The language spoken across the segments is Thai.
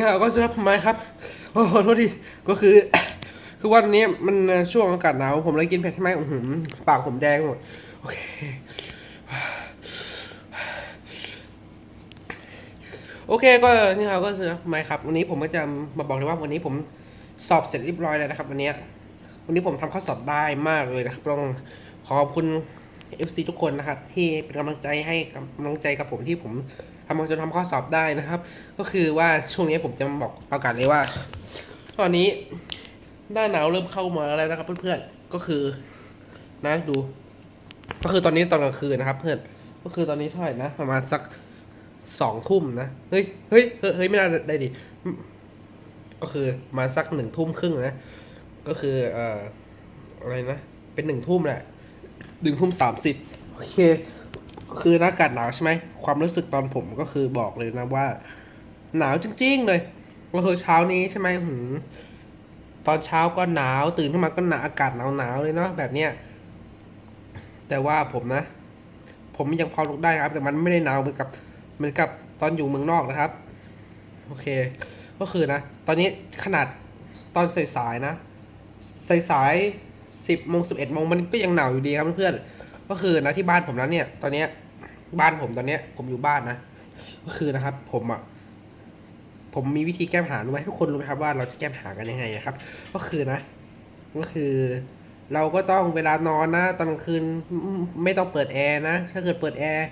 นี่ครับก็สำหรับไมครับโอ้โหโทษทีก็คือ คือวันนี้มันช่วงอากาศหนาวผมเลยกินเผ็ดใช่ไหมอื้อหือปากผมแดงหมดโอเคโอเคก็นี่ครับก็สำหรับไม้ครับวันนี้ผมก็จะมาบอกเลยว่าวันนี้ผมสอบเสร็จเรียบร้อยแล้วนะครับ วันนี้วันนี้ผมทำข้อสอบได้มากเลยนะครับต้องขอบคุณ FC ทุกคนนะครับ ที่เป็นกำลังใจให้กำลังใจกับผมที่ผม ทำมาจนทำข้อสอบได้นะครับ ก็คือว่าช่วงนี้ผมจะบอกประกาศเลยว่า ตอนนี้หน้าหนาวเริ่มเข้ามาแล้วนะครับ เพื่อนๆก็คือนะดู ก็คือตอนนี้ตอนกลางคืนนะครับ เพื่อนก็คือตอนนี้เท่าไหร่นะ ประมาณสักสองทุ่มนะเฮ้ยเฮ้ยเฮ้ยเฮ้ยไม่ได้ได้ดิก็คือมาสักหนึ่งทุ่มครึ่งนะก็คือเอ่ออะไรนะ เป็นหนึ่งทุ่มแหละหนึ่งทุ่มสามสิบโอเค คืออากาศหนาวใช่ไหมความรู้สึกตอนผมก็คือบอกเลยนะว่า หนาวจริง ๆ เลยก็คือเช้านี้ใช่ไหมหืมตอนเช้าก็หนาวตื่นขึ้นมาก็หนาอากาศหนาวๆเลยเนาะแบบเนี้ยแต่ว่าผมนะ ผมยังพอลุกได้ครับ แต่มันไม่ได้หนาวเหมือนกับเหมือนกับตอนอยู่เมืองนอกนะครับ โอเค ก็คือนะ ตอนนี้ขนาดตอนสายๆนะสายๆสิบโมงสิบเอ็ดโมงมันก็ยังหนาวอยู่ดีครับเพื่อนๆ ก็คือนะที่บ้านผมนั้นเนี่ย ตอนเนี้ย บ้านผมตอนเนี้ย ผมอยู่บ้านนะ ก็คือนะครับ ผมอะผมมีวิธีแก้ปัญหารู้ไหมทุกคนรู้ไหมครับว่าเราจะแก้ปัญหากันยังไงนะครับ ก็คือนะ ก็คือ เราก็ต้องเวลานอนนะตอนกลางคืนไม่ต้องเปิดแอร์นะถ้าเกิดเปิดแอร์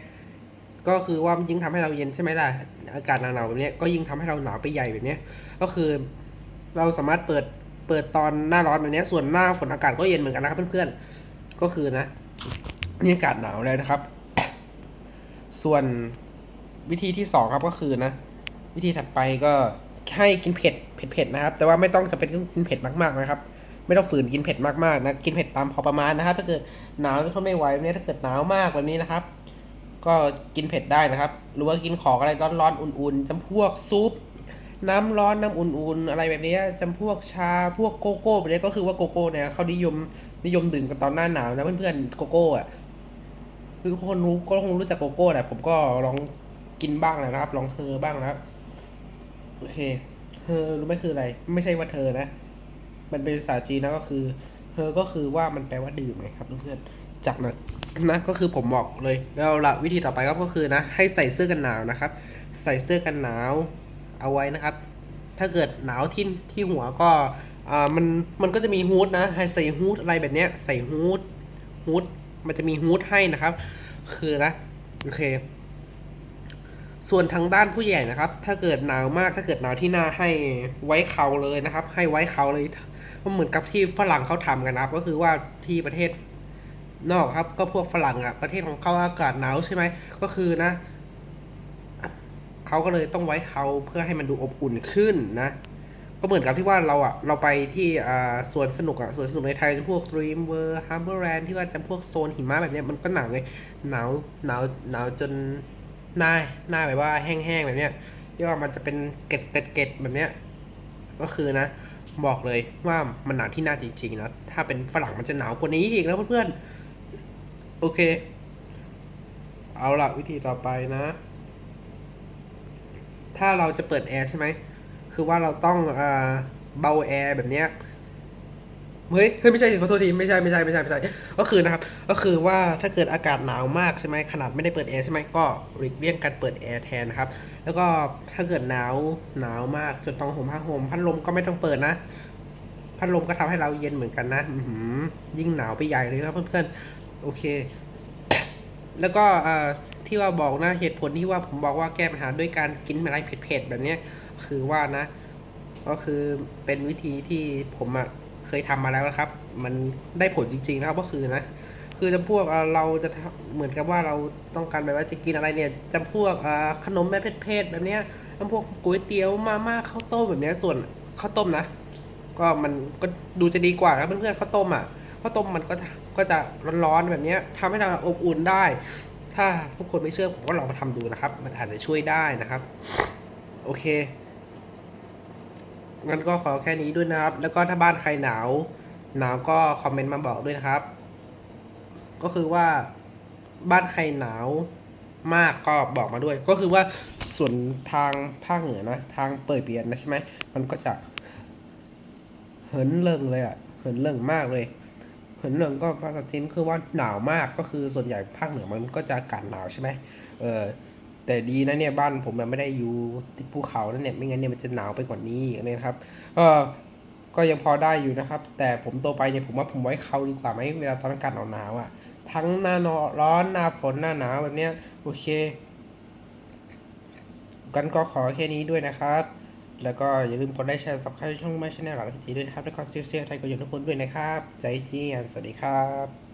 ก็คือว่ามันยิ่งทำให้เราเย็นใช่ไหมล่ะอากาศหนาวๆแบบนี้ก็ยิ่งทำให้เราหนาวไปใหญ่แบบนี้ก็คือเราสามารถเปิดเปิดตอนหน้าร้อนแบบนี้ส่วนหน้าฝนอากาศก็เย็นเหมือนกันนะครับเพื่อนๆก็คือนะ นี่อากาศหนาวแล้วนะครับ ส่วนวิธีที่สองครับก็คือนะ วิธีถัดไปก็ให้กินเผ็ดเผ็ดๆนะครับ แต่ว่าไม่ต้องจะเป็นกินเผ็ดมากๆนะครับ ไม่ต้องฝืนกินเผ็ดมากๆนะกินเผ็ดตามพอประมาณนะครับ ถ้าเกิดหนาวจะทนไม่ไหวแบบนี้ถ้าเกิดหนาวมากแบบนี้นะครับ ก็กินเผ็ดได้นะครับ หรือว่ากินของอะไรร้อนๆอุ่นๆจำพวกซุปน้ำร้อนน้ำอุ่นๆ อะไรแบบนี้จำพวกชาพวกโกโก้แบบนี้ก็คือว่าโกโก้เนี่ยเขานิยมนิยมดื่มกันตอนหน้าหนาวนะเพื่อนๆโกโก้อะ คือคนรู้ก็คงรู้จักโกโก้แหละผมก็ลองกินบ้างแหละนะครับ ลองเธอบ้างนะครับโอเคเธอรู้ไหมคืออะไร ไม่ใช่ว่าเธอนะ มันเป็นภาษาจีนนะก็คือเธอก็คือว่ามันแปลว่าดื่มไงครับเพื่อนจากนั้นนะก็คือผมบอกเลยแล้วละวิธีต่อไปก็คือนะให้ใส่เสื้อกันหนาวนะครับ ใส่เสื้อกันหนาวเอาไว้นะครับ ถ้าเกิดหนาวที่ที่หัวก็อ่ามันมันก็จะมีฮูดนะให้ใส่ฮูดอะไรแบบเนี้ยใส่ฮูดฮูด มันจะมีฮูดให้นะครับ คือนะโอเค ส่วนทางด้านผู้ใหญ่นะครับ ถ้าเกิดหนาวมากถ้าเกิดหนาวที่หน้าให้ไว้เขาเลยนะครับ ให้ไว้เขาเลยก็เหมือนกับที่ฝรั่งเขาทำกันนะครับ ก็คือว่าที่ประเทศนอกครับ ก็พวกฝรั่งอะประเทศของเขาอากาศหนาวใช่ไหมก็คือนะเขาก็เลยต้องไว้เขาเพื่อให้มันดูอบอุ่นขึ้นนะ ก็เหมือนกับที่ว่าเราอะเราไปที่อ่าสวนสนุกอะสวนสนุกในไทยจะพวก Dream World Harborland ที่ว่าจะพวกโซนหิมะแบบเนี้ยมันก็หนาวไงหนาวหนาวหนาวจนหน้าหน้าแบบว่าแห้งๆแบบเนี้ยที่ว่ามันจะเป็นเกล็ดเกล็ดเกล็ดแบบเนี้ยก็คือนะ บอกเลยว่ามันหนาวที่หน้าจริงๆนะถ้าเป็นฝรั่งมันจะหนาวกว่านี้อีกนะเพื่อนๆโอเค เอาละวิธีต่อไปนะ ถ้าเราจะเปิดแอร์ใช่ไหม คือว่าเราต้องอ่าเบาแอร์แบบเนี้ยเฮ้ยเฮ้ยไม่ใช่ขอโทษทีไม่ใช่ไม่ใช่ไม่ใช่ไม่ใช่ก็คือนะครับ ก็คือว่าถ้าเกิดอากาศหนาวมากใช่ไหมขนาดไม่ได้เปิดแอร์ใช่ไหมก็หลีกเลี่ยงการเปิดแอร์แทนนะครับ แล้วก็ถ้าเกิดหนาวหนาวมากจนต้องห่มผ้าห่มพัดลมก็ไม่ต้องเปิดนะพัดลมก็ทำให้เราเย็นเหมือนกันนะอืยิ่งหนาวไปใหญ่เลยครับเพื่อนๆโอเค แล้วก็ที่ว่าบอกนะเหตุผลที่ว่าผมบอกว่าแก้ปัญหาด้วยการกินอะไรเผ็ดๆแบบนี้ คือว่านะ ก็คือเป็นวิธีที่ผมอะเคยทำมาแล้วนะครับ มันได้ผลจริงๆนะครับก็คือนะ คือจำพวกเราจะเหมือนกับว่าเราต้องการแบบว่าจะกินอะไรเนี่ยจำพวกขนมแบบเผ็ดๆแบบเนี้ยจำพวกก๋วยเตี๋ยวมาม่าข้าวต้มแบบเนี้ยส่วนข้าวต้มนะ ก็มันก็ดูจะดีกว่านะเพื่อนๆข้าวต้มอะข้าวต้มมันก็ก็จะร้อนๆแบบเนี้ยทำให้เราอบอุ่นได้ ถ้าทุกคนไม่เชื่อผมก็ลองมาทำดูนะครับ มันอาจจะช่วยได้นะครับ โอเค งั้นก็ขอแค่นี้ด้วยนะครับ แล้วก็ถ้าบ้านใครหนาว หนาวก็คอมเมนต์มาบอกด้วยนะครับ ก็คือว่าบ้านใครหนาวมากก็บอกมาด้วย ก็คือว่าส่วนทางภาคเหนือนะ ทางเปิดเปลี่ยนนะใช่ไหมมันก็จะเหินเริงเลยอะ่ะเหินเริงมากเลยเหินเริงก็ภาษาจีนคือว่าหนาวมากก็คือส่วนใหญ่ภาคเหนือมันก็จะอากาศหนาวใช่ไหมเออ แต่ดีนะเนี่ยบ้านผมมันไม่ได้อยู่ติดภูเขานั่นเนี่ยไม่งั้นเนี่ยมันจะหนาวไปกว่านี้อีกนะครับเออก็ยังพอได้อยู่นะครับ แต่ผมโตไปเนี่ยผมว่าผมไว้เขาดีกว่าไหมเวลาตอนอากาศหนาวๆอะ ทั้งหน้าร้อนหน้าฝนหน้าหนาวแบบเนี้ยโอเคกันก็ขอแค่นี้ด้วยนะครับ แล้วก็อย่าลืมกดไลค์แชร์สับสไครต์ช่องไม่ชแนลหลักทีด้วยนะครับ แล้วก็เซียเซียไทยก็อยู่ทุกคนด้วยนะครับ ใจเจียนสวัสดีครับ